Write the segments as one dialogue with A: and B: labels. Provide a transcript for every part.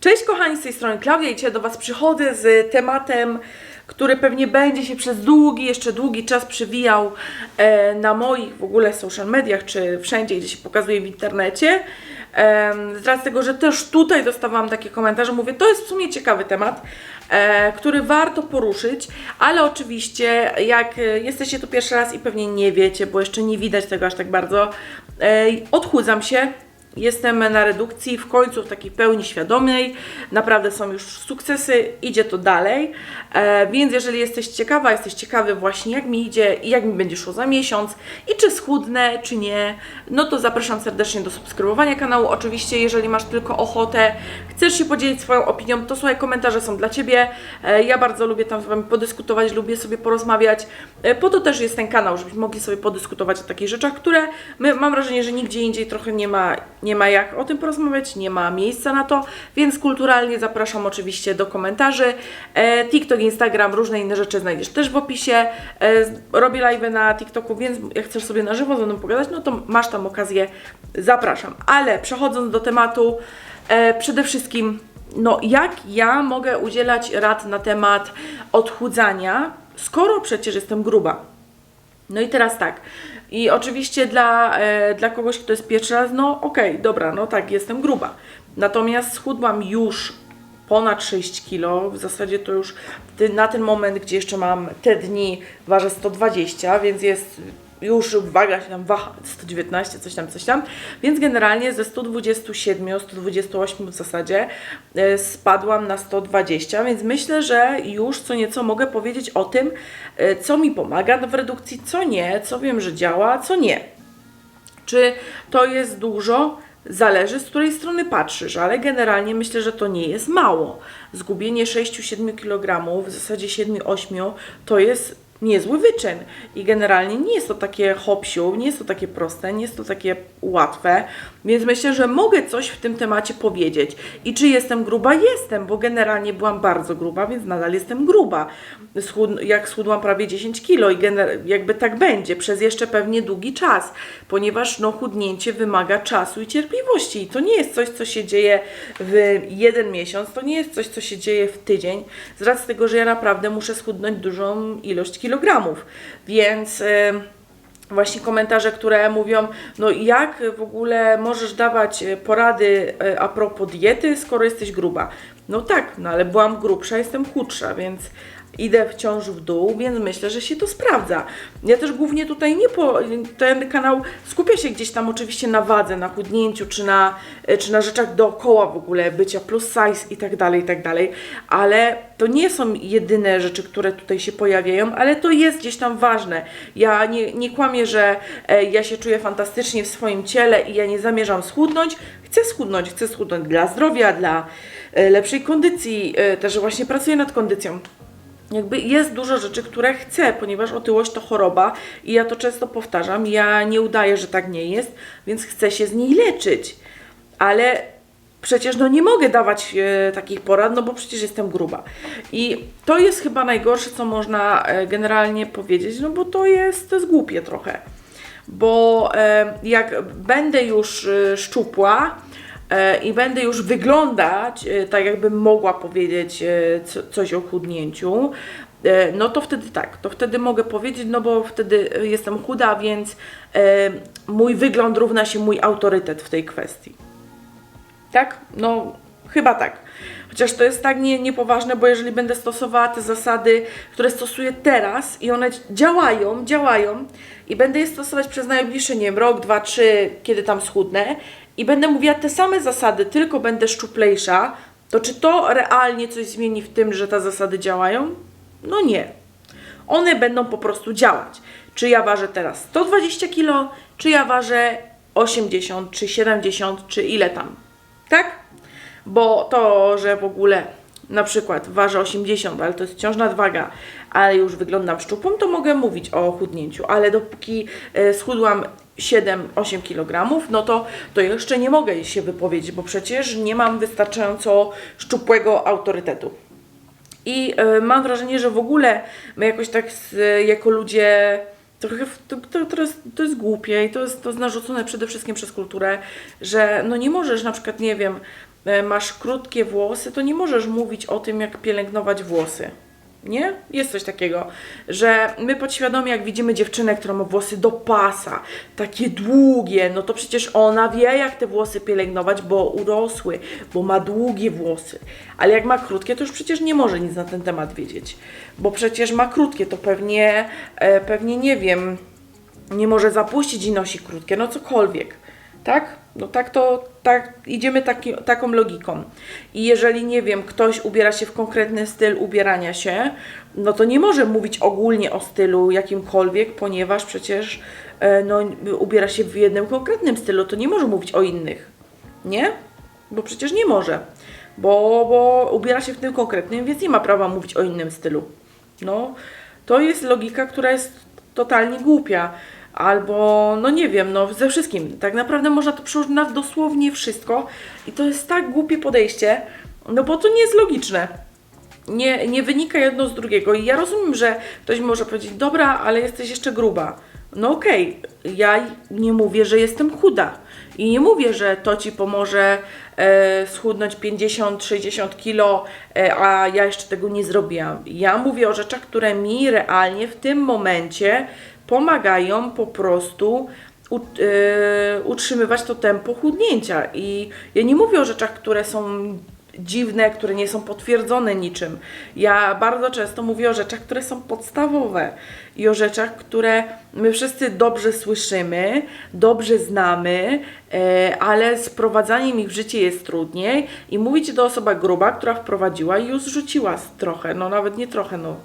A: Cześć kochani, z tej strony Klaudia i dzisiaj do Was przychodzę z tematem, który pewnie będzie się przez długi, jeszcze długi czas przewijał e, na moich w ogóle social mediach, czy wszędzie, gdzie się pokazuje w internecie. E, z racji tego, że też tutaj dostawałam takie komentarze, mówię, to jest w sumie ciekawy temat, e, który warto poruszyć, ale oczywiście jak e, jesteście tu pierwszy raz i pewnie nie wiecie, bo jeszcze nie widać tego aż tak bardzo, e, odchudzam się, Jestem na redukcji, w końcu w takiej pełni świadomej. Naprawdę są już sukcesy, idzie to dalej. E, więc jeżeli jesteś ciekawa, jesteś ciekawy właśnie jak mi idzie i jak mi będzie szło za miesiąc i czy schudnę, czy nie, no to zapraszam serdecznie do subskrybowania kanału. Oczywiście, jeżeli masz tylko ochotę, chcesz się podzielić swoją opinią, to słuchaj, komentarze są dla Ciebie. E, ja bardzo lubię tam z Wami podyskutować, lubię sobie porozmawiać. E, po to też jest ten kanał, żebyśmy mogli sobie podyskutować o takich rzeczach, które my, mam wrażenie, że nigdzie indziej trochę nie ma, nie ma jak o tym porozmawiać, nie ma miejsca na to, więc kulturalnie zapraszam oczywiście do komentarzy. E, TikTok, Instagram, różne inne rzeczy znajdziesz też w opisie. E, robię live na TikToku, więc jak chcesz sobie na żywo ze mną pogadać, no to masz tam okazję, zapraszam. Ale przechodząc do tematu, e, przede wszystkim, no jak ja mogę udzielać rad na temat odchudzania, skoro przecież jestem gruba? No i teraz tak. I oczywiście dla, e, dla kogoś, kto jest pierwszy raz, no okej, dobra, no tak, jestem gruba. Natomiast schudłam już ponad 6 kg. W zasadzie to już na ten moment, gdzie jeszcze mam te dni, ważę 120, więc jest już waga się tam waha, 119, coś tam, coś tam. Więc generalnie ze 127, 128 w zasadzie e, spadłam na 120, więc myślę, że już co nieco mogę powiedzieć o tym, e, co mi pomaga w redukcji, co nie, co wiem, że działa, co nie. Czy to jest dużo? Zależy z której strony patrzysz, ale generalnie myślę, że to nie jest mało. Zgubienie 6-7 kg, w zasadzie 7-8 to jest niezły wyczyn i generalnie nie jest to takie hopsiu, nie jest to takie proste, nie jest to takie łatwe, więc myślę, że mogę coś w tym temacie powiedzieć. I czy jestem gruba? Jestem, bo generalnie byłam bardzo gruba, więc nadal jestem gruba. Schud- jak schudłam prawie 10 kilo i jakby tak będzie przez jeszcze pewnie długi czas, ponieważ no, chudnięcie wymaga czasu i cierpliwości. I to nie jest coś, co się dzieje w jeden miesiąc, to nie jest coś, co się dzieje w tydzień, z racji tego, że ja naprawdę muszę schudnąć dużą ilość kilogramów. Więc. em, właśnie komentarze, które mówią, no jak w ogóle możesz dawać e, porady e, a propos diety, skoro jesteś gruba? No tak, no ale byłam grubsza, jestem chudsza, więc idę wciąż w dół, więc myślę, że się to sprawdza. Ja też głównie tutaj nie po, ten kanał skupia się gdzieś tam oczywiście na wadze, na chudnięciu, czy na, czy na rzeczach dookoła w ogóle, bycia plus size i tak dalej, i tak dalej, ale to nie są jedyne rzeczy, które tutaj się pojawiają, ale to jest gdzieś tam ważne. Ja nie, nie kłamię, że e, ja się czuję fantastycznie w swoim ciele i ja nie zamierzam schudnąć. Chcę schudnąć, chcę schudnąć dla zdrowia, dla e, lepszej kondycji, e, też właśnie pracuję nad kondycją. Jakby jest dużo rzeczy, które chcę, ponieważ otyłość to choroba i ja to często powtarzam. Ja nie udaję, że tak nie jest, więc chcę się z niej leczyć. Ale przecież no nie mogę dawać e, takich porad, no bo przecież jestem gruba. I to jest chyba najgorsze, co można e, generalnie powiedzieć, no bo to jest, to jest głupie trochę. Bo e, jak będę już e, szczupła, i będę już wyglądać e, tak, jakbym mogła powiedzieć e, co, coś o chudnięciu, e, no to wtedy tak, to wtedy mogę powiedzieć, no bo wtedy e, jestem chuda, więc e, mój wygląd równa się mój autorytet w tej kwestii. Tak? No, chyba tak. Chociaż to jest tak nie, niepoważne, bo jeżeli będę stosowała te zasady, które stosuję teraz i one działają, działają i będę je stosować przez najbliższy, nie wiem, rok, dwa, trzy, kiedy tam schudnę i będę mówiła te same zasady, tylko będę szczuplejsza, to czy to realnie coś zmieni w tym, że te zasady działają? No nie. One będą po prostu działać. Czy ja ważę teraz 120 kg, czy ja ważę 80, czy 70, czy ile tam. Tak? Bo to, że w ogóle na przykład ważę 80, ale to jest wciąż nadwaga, ale już wyglądam szczupłą, to mogę mówić o chudnięciu, ale dopóki e, schudłam 7-8 kg, no to, to jeszcze nie mogę się wypowiedzieć, bo przecież nie mam wystarczająco szczupłego autorytetu. I e, mam wrażenie, że w ogóle my jakoś tak z, jako ludzie trochę to, to, to, jest, to jest głupie i to jest, to jest narzucone przede wszystkim przez kulturę, że no nie możesz na przykład, nie wiem, e, masz krótkie włosy, to nie możesz mówić o tym, jak pielęgnować włosy. Nie? Jest coś takiego, że my podświadomie, jak widzimy dziewczynę, która ma włosy do pasa, takie długie, no to przecież ona wie, jak te włosy pielęgnować, bo urosły, bo ma długie włosy. Ale jak ma krótkie, to już przecież nie może nic na ten temat wiedzieć, bo przecież ma krótkie, to pewnie, e, pewnie nie wiem, nie może zapuścić i nosi krótkie, no cokolwiek. Tak? No tak to, tak, idziemy taki, taką logiką. I jeżeli, nie wiem, ktoś ubiera się w konkretny styl ubierania się, no to nie może mówić ogólnie o stylu jakimkolwiek, ponieważ przecież e, no, ubiera się w jednym konkretnym stylu, to nie może mówić o innych. Nie? Bo przecież nie może. Bo, bo ubiera się w tym konkretnym, więc nie ma prawa mówić o innym stylu. No, to jest logika, która jest totalnie głupia. Albo, no nie wiem, no ze wszystkim. Tak naprawdę można to przełożyć na dosłownie wszystko. I to jest tak głupie podejście, no bo to nie jest logiczne. Nie, nie wynika jedno z drugiego. I ja rozumiem, że ktoś może powiedzieć, dobra, ale jesteś jeszcze gruba. No okej, ja nie mówię, że jestem chuda. I nie mówię, że to ci pomoże e, schudnąć 50-60 kilo, e, a ja jeszcze tego nie zrobiłam. Ja mówię o rzeczach, które mi realnie w tym momencie pomagają po prostu e, utrzymywać to tempo chudnięcia. I ja nie mówię o rzeczach, które są dziwne, które nie są potwierdzone niczym. Ja bardzo często mówię o rzeczach, które są podstawowe i o rzeczach, które my wszyscy dobrze słyszymy, dobrze znamy, e, ale z wprowadzaniem ich w życie jest trudniej i mówić do osoba gruba, która wprowadziła i już zrzuciła z- trochę, no nawet nie trochę, no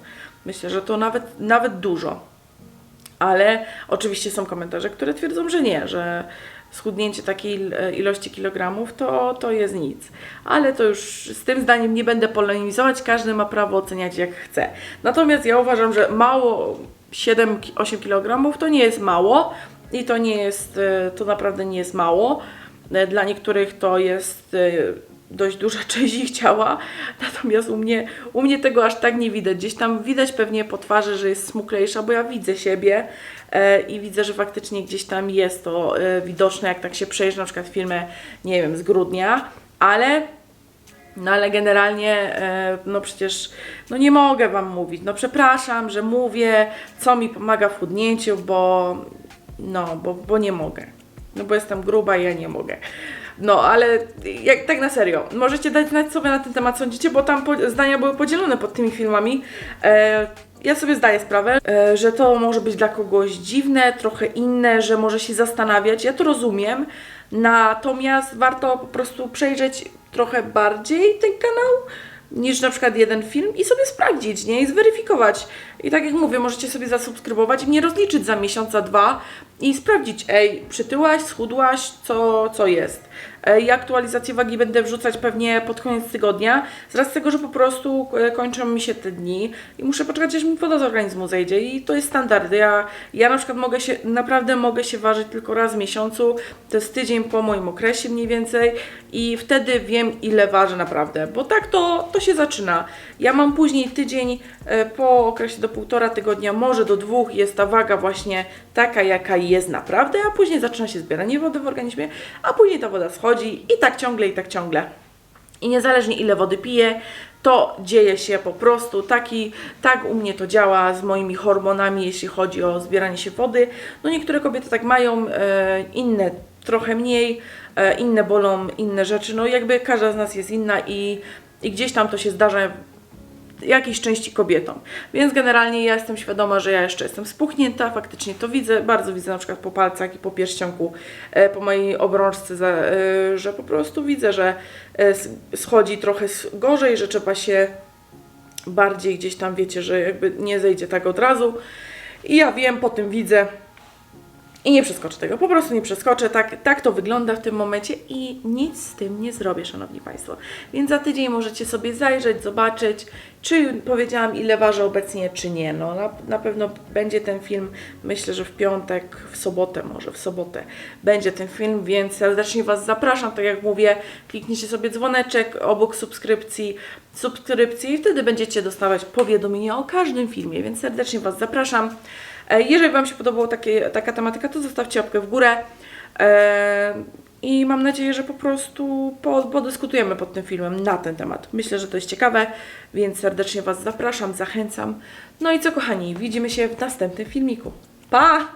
A: myślę, że to nawet, nawet dużo. Ale oczywiście są komentarze, które twierdzą, że nie, że schudnięcie takiej ilości kilogramów to, to jest nic. Ale to już z tym zdaniem nie będę polemizować, każdy ma prawo oceniać jak chce. Natomiast ja uważam, że mało 7-8 kg to nie jest mało i to nie jest, to naprawdę nie jest mało. E, Dla niektórych to jest e, dość duża część ich ciała, natomiast u mnie, u mnie tego aż tak nie widać. Gdzieś tam widać pewnie po twarzy, że jest smuklejsza, bo ja widzę siebie e, i widzę, że faktycznie gdzieś tam jest to e, widoczne, jak tak się przejrzy na przykład filmę, nie wiem, z grudnia, ale no ale generalnie, e, no przecież, no nie mogę Wam mówić. No przepraszam, że mówię, co mi pomaga w chudnięciu, bo, no, bo, bo nie mogę. No bo jestem gruba i ja nie mogę. No, ale jak, tak na serio, możecie dać znać, Wy na ten temat sądzicie, bo tam zdania były podzielone pod tymi filmami. E, ja sobie zdaję sprawę, e, że to może być dla kogoś dziwne, trochę inne, że może się zastanawiać. Ja to rozumiem, natomiast warto po prostu przejrzeć trochę bardziej ten kanał niż na przykład jeden film i sobie sprawdzić, nie? I zweryfikować. I tak jak mówię, możecie sobie zasubskrybować i mnie rozliczyć za miesiąc, za dwa i sprawdzić, ej, przytyłaś, schudłaś, co, co jest. I aktualizację wagi będę wrzucać pewnie pod koniec tygodnia, z tego, że po prostu e, kończą mi się te dni i muszę poczekać, aż mi woda z organizmu zejdzie. I to jest standard. Ja, ja na przykład mogę się, naprawdę mogę się ważyć tylko raz w miesiącu, to jest tydzień po moim okresie mniej więcej. I wtedy wiem, ile ważę naprawdę, bo tak to, to się zaczyna. Ja mam później tydzień e, po okresie do półtora tygodnia, może do dwóch jest ta waga właśnie taka, jaka jest naprawdę, a później zaczyna się zbieranie wody w organizmie, a później ta woda schodzi i tak ciągle, i tak ciągle. I niezależnie ile wody piję, to dzieje się po prostu. Taki, tak u mnie to działa z moimi hormonami, jeśli chodzi o zbieranie się wody. No niektóre kobiety tak mają, e, inne trochę mniej, e, inne bolą, inne rzeczy. No jakby każda z nas jest inna i, i gdzieś tam to się zdarza jakiejś części kobietom. Więc generalnie ja jestem świadoma, że ja jeszcze jestem spuchnięta, faktycznie to widzę, bardzo widzę na przykład po palcach i po pierścionku, e, po mojej obrączce, e, że po prostu widzę, że e, schodzi trochę gorzej, że trzeba się bardziej gdzieś tam, wiecie, że jakby nie zejdzie tak od razu. I ja wiem, po tym widzę, i nie przeskoczę tego, po prostu nie przeskoczę. Tak, tak to wygląda w tym momencie i nic z tym nie zrobię, Szanowni Państwo. Więc za tydzień możecie sobie zajrzeć, zobaczyć, czy powiedziałam, ile ważę obecnie, czy nie. No, na, na pewno będzie ten film, myślę, że w piątek, w sobotę, może w sobotę będzie ten film, więc serdecznie Was zapraszam. Tak jak mówię, kliknijcie sobie dzwoneczek obok subskrypcji, subskrypcji i wtedy będziecie dostawać powiadomienia o każdym filmie, więc serdecznie Was zapraszam. E, Jeżeli Wam się podobała takie, taka tematyka, to zostawcie łapkę w górę. E, i mam nadzieję, że po prostu po, podyskutujemy pod tym filmem na ten temat. Myślę, że to jest ciekawe, więc serdecznie Was zapraszam, zachęcam. No i co kochani, widzimy się w następnym filmiku. Pa!